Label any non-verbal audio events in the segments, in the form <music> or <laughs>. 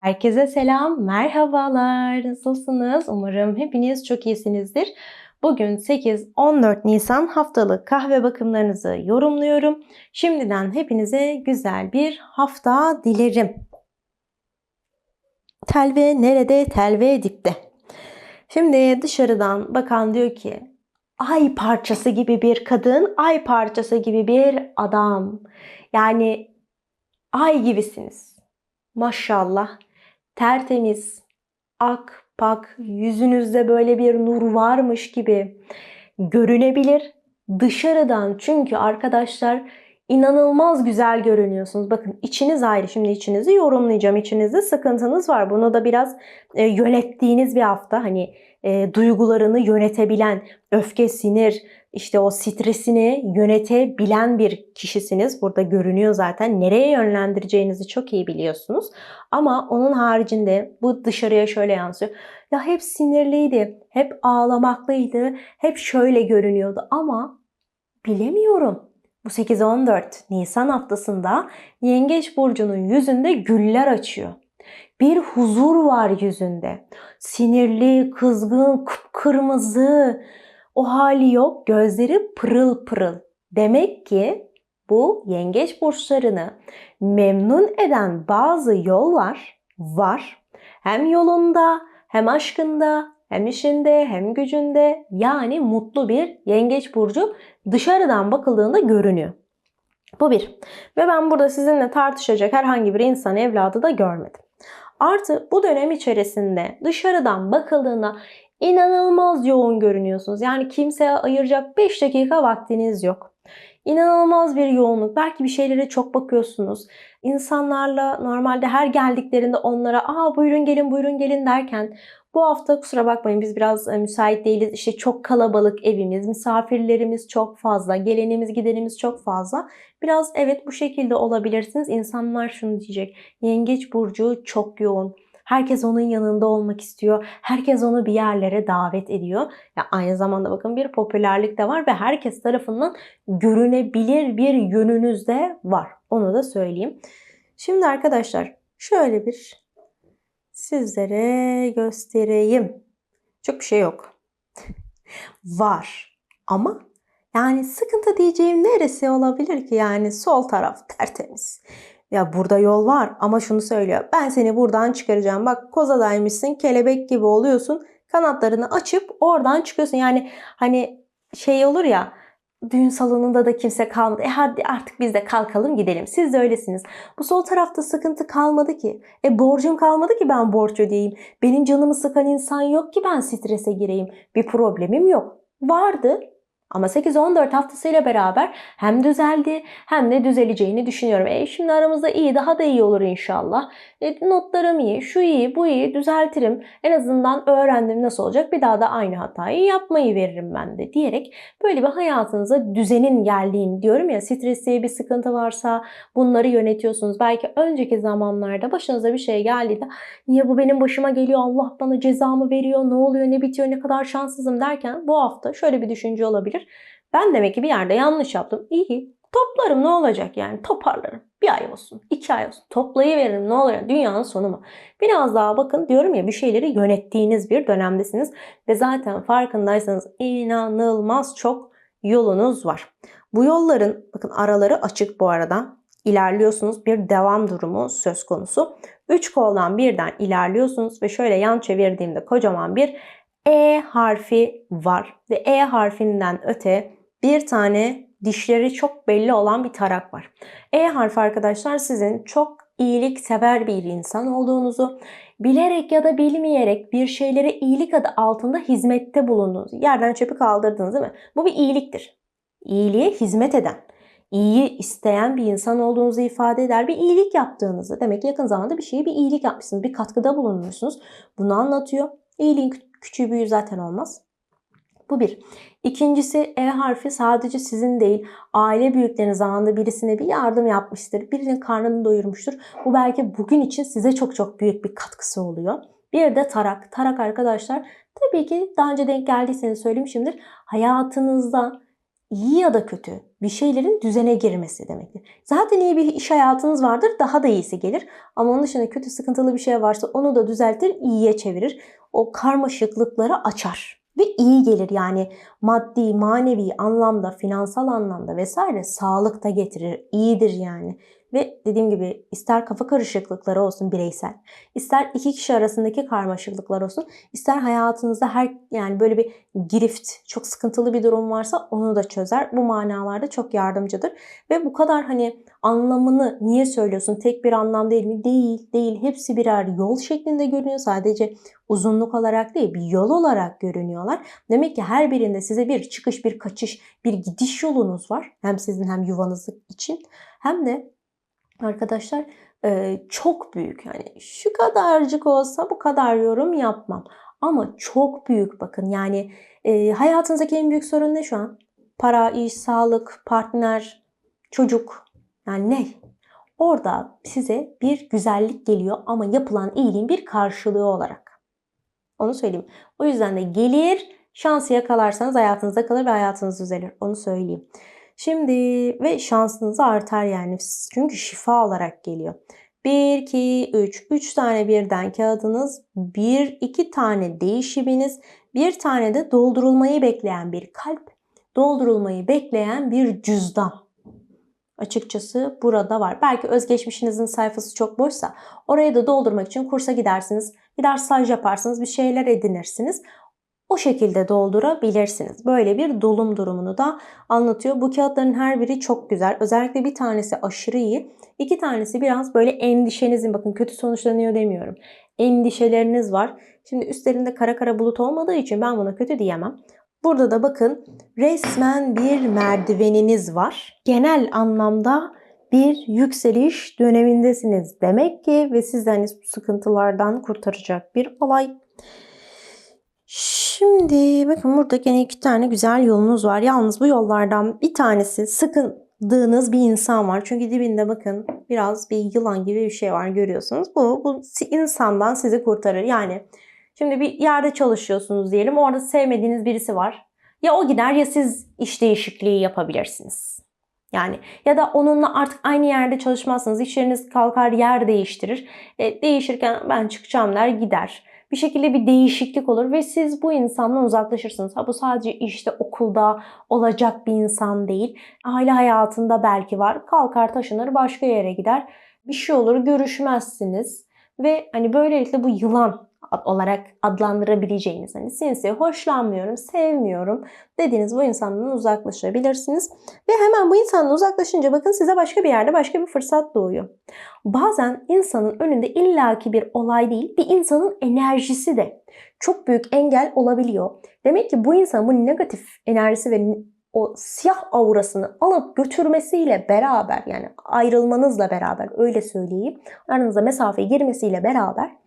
Herkese selam, merhabalar. Nasılsınız? Umarım hepiniz çok iyisinizdir. Bugün 8-14 Nisan haftalık kahve bakımlarınızı yorumluyorum. Şimdiden hepinize güzel bir hafta dilerim. Telve nerede? Telve dipte. Şimdi dışarıdan bakan diyor ki ay parçası gibi bir kadın, ay parçası gibi bir adam. Yani ay gibisiniz. Maşallah tertemiz, ak pak, yüzünüzde böyle bir nur varmış gibi görünebilir. Dışarıdan çünkü arkadaşlar inanılmaz güzel görünüyorsunuz. Bakın içiniz ayrı. Şimdi içinizi yorumlayacağım. İçinizde sıkıntınız var. Bunu da biraz e, yönettiğiniz bir hafta. Hani e, duygularını yönetebilen, öfke, sinir, işte o stresini yönetebilen bir kişisiniz. Burada görünüyor zaten. Nereye yönlendireceğinizi çok iyi biliyorsunuz. Ama onun haricinde bu dışarıya şöyle yansıyor. Ya hep sinirliydi, hep ağlamaklıydı, hep şöyle görünüyordu ama bilemiyorum. Bu 8-14 Nisan haftasında Yengeç Burcu'nun yüzünde güller açıyor. Bir huzur var yüzünde. Sinirli, kızgın, kıpkırmızı, o hali yok. Gözleri pırıl pırıl. Demek ki bu yengeç burçlarını memnun eden bazı yollar var. Hem yolunda, hem aşkında, hem işinde, hem gücünde yani mutlu bir yengeç burcu dışarıdan bakıldığında görünüyor. Bu bir. Ve ben burada sizinle tartışacak herhangi bir insan evladı da görmedim. Artı bu dönem içerisinde dışarıdan bakıldığında inanılmaz yoğun görünüyorsunuz. Yani kimseye ayıracak 5 dakika vaktiniz yok. İnanılmaz bir yoğunluk. Belki bir şeylere çok bakıyorsunuz. İnsanlarla normalde her geldiklerinde onlara aa buyurun gelin buyurun gelin derken bu hafta kusura bakmayın biz biraz e, müsait değiliz. İşte çok kalabalık evimiz, misafirlerimiz çok fazla, gelenimiz gidenimiz çok fazla. Biraz evet bu şekilde olabilirsiniz. İnsanlar şunu diyecek. Yengeç burcu çok yoğun Herkes onun yanında olmak istiyor. Herkes onu bir yerlere davet ediyor. Ya aynı zamanda bakın bir popülerlik de var ve herkes tarafından görünebilir bir yönünüz de var. Onu da söyleyeyim. Şimdi arkadaşlar şöyle bir sizlere göstereyim. Çok bir şey yok. <laughs> var. Ama yani sıkıntı diyeceğim neresi olabilir ki? Yani sol taraf tertemiz. Ya burada yol var ama şunu söylüyor. Ben seni buradan çıkaracağım. Bak kozadaymışsın kelebek gibi oluyorsun. Kanatlarını açıp oradan çıkıyorsun. Yani hani şey olur ya düğün salonunda da kimse kalmadı. E hadi artık biz de kalkalım gidelim. Siz de öylesiniz. Bu sol tarafta sıkıntı kalmadı ki. E borcum kalmadı ki ben borç ödeyeyim. Benim canımı sıkan insan yok ki ben strese gireyim. Bir problemim yok. Vardı ama 8-14 haftasıyla beraber hem düzeldi hem de düzeleceğini düşünüyorum. E şimdi aramızda iyi daha da iyi olur inşallah. E, notlarım iyi, şu iyi, bu iyi düzeltirim. En azından öğrendim nasıl olacak bir daha da aynı hatayı yapmayı veririm ben de diyerek böyle bir hayatınıza düzenin geldiğini diyorum ya stresli bir sıkıntı varsa bunları yönetiyorsunuz. Belki önceki zamanlarda başınıza bir şey geldiğinde niye bu benim başıma geliyor Allah bana cezamı veriyor ne oluyor ne bitiyor ne kadar şanssızım derken bu hafta şöyle bir düşünce olabilir olabilir. Ben demek ki bir yerde yanlış yaptım. İyi toplarım ne olacak yani toparlarım. Bir ay olsun, iki ay olsun. Toplayıveririm ne olur dünyanın sonu mu? Biraz daha bakın diyorum ya bir şeyleri yönettiğiniz bir dönemdesiniz. Ve zaten farkındaysanız inanılmaz çok yolunuz var. Bu yolların bakın araları açık bu arada. İlerliyorsunuz bir devam durumu söz konusu. Üç koldan birden ilerliyorsunuz ve şöyle yan çevirdiğimde kocaman bir e harfi var. Ve E harfinden öte bir tane dişleri çok belli olan bir tarak var. E harfi arkadaşlar sizin çok iyilik sever bir insan olduğunuzu, bilerek ya da bilmeyerek bir şeylere iyilik adı altında hizmette bulunduğunuzu, yerden çöpü kaldırdınız değil mi? Bu bir iyiliktir. İyiliğe hizmet eden, iyi isteyen bir insan olduğunuzu ifade eder. Bir iyilik yaptığınızı, demek ki yakın zamanda bir şeye bir iyilik yapmışsınız, bir katkıda bulunmuşsunuz. Bunu anlatıyor. İyiliğin Küçüğü büyüğü zaten olmaz. Bu bir. İkincisi E harfi sadece sizin değil aile büyüklerinin zamanında birisine bir yardım yapmıştır. Birinin karnını doyurmuştur. Bu belki bugün için size çok çok büyük bir katkısı oluyor. Bir de tarak. Tarak arkadaşlar tabii ki daha önce denk geldiyseniz söylemişimdir. Hayatınızda iyi ya da kötü bir şeylerin düzene girmesi demektir. Zaten iyi bir iş hayatınız vardır daha da iyisi gelir. Ama onun dışında kötü sıkıntılı bir şey varsa onu da düzeltir iyiye çevirir. O karmaşıklıkları açar. Ve iyi gelir yani maddi, manevi anlamda, finansal anlamda vesaire sağlık da getirir. iyidir yani. Ve dediğim gibi ister kafa karışıklıkları olsun bireysel, ister iki kişi arasındaki karmaşıklıklar olsun, ister hayatınızda her yani böyle bir girift, çok sıkıntılı bir durum varsa onu da çözer. Bu manalarda çok yardımcıdır. Ve bu kadar hani anlamını niye söylüyorsun? Tek bir anlam değil mi? Değil, değil. Hepsi birer yol şeklinde görünüyor. Sadece uzunluk olarak değil, bir yol olarak görünüyorlar. Demek ki her birinde size bir çıkış, bir kaçış, bir gidiş yolunuz var. Hem sizin hem yuvanız için hem de arkadaşlar e, çok büyük. Yani şu kadarcık olsa bu kadar yorum yapmam. Ama çok büyük bakın. Yani e, hayatınızdaki en büyük sorun ne şu an? Para, iş, sağlık, partner, çocuk. Yani ne? Orada size bir güzellik geliyor ama yapılan iyiliğin bir karşılığı olarak. Onu söyleyeyim. O yüzden de gelir, şansı yakalarsanız hayatınızda kalır ve hayatınız düzelir. Onu söyleyeyim. Şimdi ve şansınız artar yani. Çünkü şifa olarak geliyor. 1, 2, 3. 3 tane birden kağıdınız. 1, 2 tane değişiminiz. Bir tane de doldurulmayı bekleyen bir kalp. Doldurulmayı bekleyen bir cüzdan. Açıkçası burada var. Belki özgeçmişinizin sayfası çok boşsa orayı da doldurmak için kursa gidersiniz. Gider staj yaparsınız, bir şeyler edinirsiniz o şekilde doldurabilirsiniz. Böyle bir dolum durumunu da anlatıyor. Bu kağıtların her biri çok güzel. Özellikle bir tanesi aşırı iyi. İki tanesi biraz böyle endişenizin bakın kötü sonuçlanıyor demiyorum. Endişeleriniz var. Şimdi üstlerinde kara kara bulut olmadığı için ben buna kötü diyemem. Burada da bakın resmen bir merdiveniniz var. Genel anlamda bir yükseliş dönemindesiniz demek ki ve sizi hani sıkıntılardan kurtaracak bir olay. Şimdi bakın burada gene iki tane güzel yolunuz var. Yalnız bu yollardan bir tanesi sıkıldığınız bir insan var. Çünkü dibinde bakın biraz bir yılan gibi bir şey var görüyorsunuz. Bu, bu insandan sizi kurtarır. Yani şimdi bir yerde çalışıyorsunuz diyelim. Orada sevmediğiniz birisi var. Ya o gider ya siz iş değişikliği yapabilirsiniz. Yani ya da onunla artık aynı yerde çalışmazsınız. İş yeriniz kalkar yer değiştirir. E, değişirken ben çıkacağım der gider bir şekilde bir değişiklik olur ve siz bu insandan uzaklaşırsınız. Ha bu sadece işte okulda olacak bir insan değil. Aile hayatında belki var. Kalkar taşınır başka yere gider. Bir şey olur görüşmezsiniz. Ve hani böylelikle bu yılan olarak adlandırabileceğiniz hani sinsi, hoşlanmıyorum, sevmiyorum dediğiniz bu insandan uzaklaşabilirsiniz. Ve hemen bu insandan uzaklaşınca bakın size başka bir yerde başka bir fırsat doğuyor. Bazen insanın önünde illaki bir olay değil, bir insanın enerjisi de çok büyük engel olabiliyor. Demek ki bu insan bu negatif enerjisi ve o siyah aurasını alıp götürmesiyle beraber yani ayrılmanızla beraber öyle söyleyeyim aranıza mesafeye girmesiyle beraber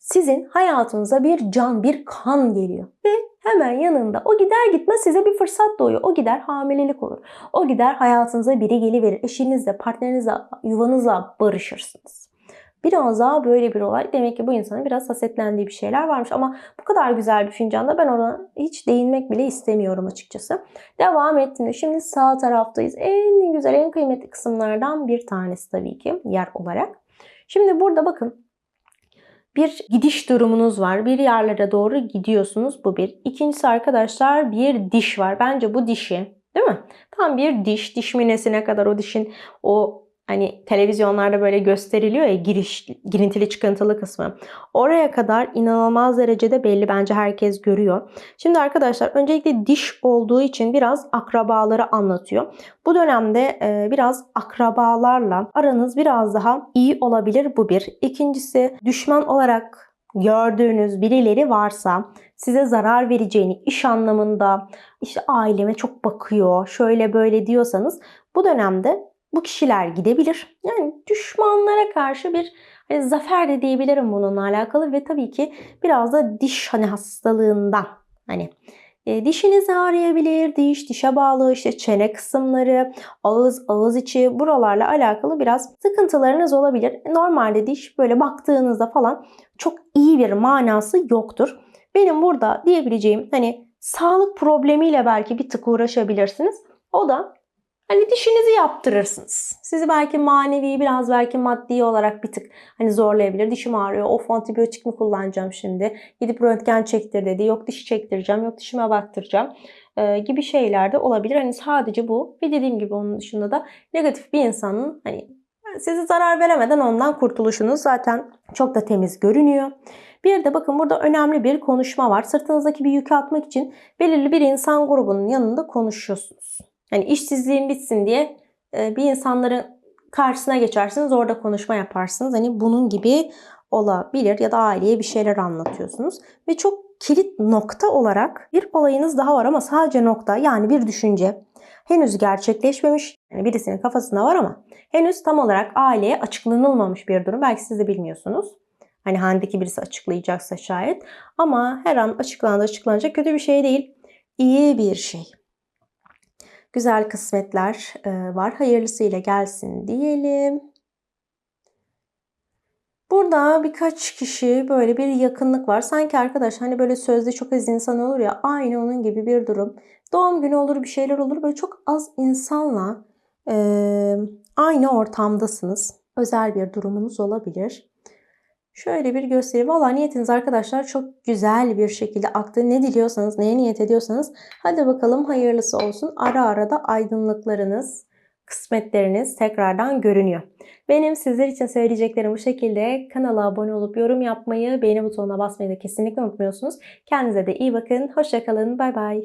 sizin hayatınıza bir can, bir kan geliyor. Ve hemen yanında o gider gitmez size bir fırsat doğuyor. O gider hamilelik olur. O gider hayatınıza biri geliverir. Eşinizle, partnerinizle, yuvanızla barışırsınız. Biraz daha böyle bir olay. Demek ki bu insanın biraz hasetlendiği bir şeyler varmış. Ama bu kadar güzel bir fincanda ben ona hiç değinmek bile istemiyorum açıkçası. Devam ettiğinde şimdi sağ taraftayız. En güzel, en kıymetli kısımlardan bir tanesi tabii ki yer olarak. Şimdi burada bakın bir gidiş durumunuz var. Bir yerlere doğru gidiyorsunuz. Bu bir. İkincisi arkadaşlar bir diş var. Bence bu dişi değil mi? Tam bir diş. Diş minesine kadar o dişin o hani televizyonlarda böyle gösteriliyor ya giriş girintili çıkıntılı kısmı. Oraya kadar inanılmaz derecede belli bence herkes görüyor. Şimdi arkadaşlar öncelikle diş olduğu için biraz akrabaları anlatıyor. Bu dönemde e, biraz akrabalarla aranız biraz daha iyi olabilir bu bir. İkincisi düşman olarak gördüğünüz birileri varsa size zarar vereceğini iş anlamında işte aileme çok bakıyor şöyle böyle diyorsanız bu dönemde bu kişiler gidebilir. Yani düşmanlara karşı bir hani zafer de diyebilirim bununla alakalı ve tabii ki biraz da diş hani hastalığından hani e, dişiniz ağrıyabilir, diş dişe bağlı işte çene kısımları, ağız, ağız içi buralarla alakalı biraz sıkıntılarınız olabilir. Normalde diş böyle baktığınızda falan çok iyi bir manası yoktur. Benim burada diyebileceğim hani sağlık problemiyle belki bir tık uğraşabilirsiniz. O da hani dişinizi yaptırırsınız. Sizi belki manevi biraz belki maddi olarak bir tık hani zorlayabilir. Dişim ağrıyor. Of antibiyotik mi kullanacağım şimdi? Gidip röntgen çektir dedi. Yok dişi çektireceğim. Yok dişime baktıracağım. Ee, gibi şeyler de olabilir. Hani sadece bu. Ve dediğim gibi onun dışında da negatif bir insanın hani size zarar veremeden ondan kurtuluşunuz zaten çok da temiz görünüyor. Bir de bakın burada önemli bir konuşma var. Sırtınızdaki bir yükü atmak için belirli bir insan grubunun yanında konuşuyorsunuz. Yani işsizliğin bitsin diye e, bir insanların karşısına geçersiniz orada konuşma yaparsınız. Hani bunun gibi olabilir ya da aileye bir şeyler anlatıyorsunuz. Ve çok kilit nokta olarak bir olayınız daha var ama sadece nokta yani bir düşünce henüz gerçekleşmemiş. Yani birisinin kafasında var ama henüz tam olarak aileye açıklanılmamış bir durum. Belki siz de bilmiyorsunuz. Hani handeki birisi açıklayacaksa şayet. Ama her an açıklandı açıklanacak kötü bir şey değil. İyi bir şey. Güzel kısmetler e, var. Hayırlısıyla gelsin diyelim. Burada birkaç kişi böyle bir yakınlık var. Sanki arkadaş hani böyle sözde çok az insan olur ya aynı onun gibi bir durum. Doğum günü olur bir şeyler olur böyle çok az insanla e, aynı ortamdasınız. Özel bir durumunuz olabilir. Şöyle bir göstereyim. Valla niyetiniz arkadaşlar çok güzel bir şekilde aktı. Ne diliyorsanız, neye niyet ediyorsanız hadi bakalım hayırlısı olsun. Ara ara da aydınlıklarınız, kısmetleriniz tekrardan görünüyor. Benim sizler için söyleyeceklerim bu şekilde. Kanala abone olup yorum yapmayı, beğeni butonuna basmayı da kesinlikle unutmuyorsunuz. Kendinize de iyi bakın. Hoşçakalın. Bay bay.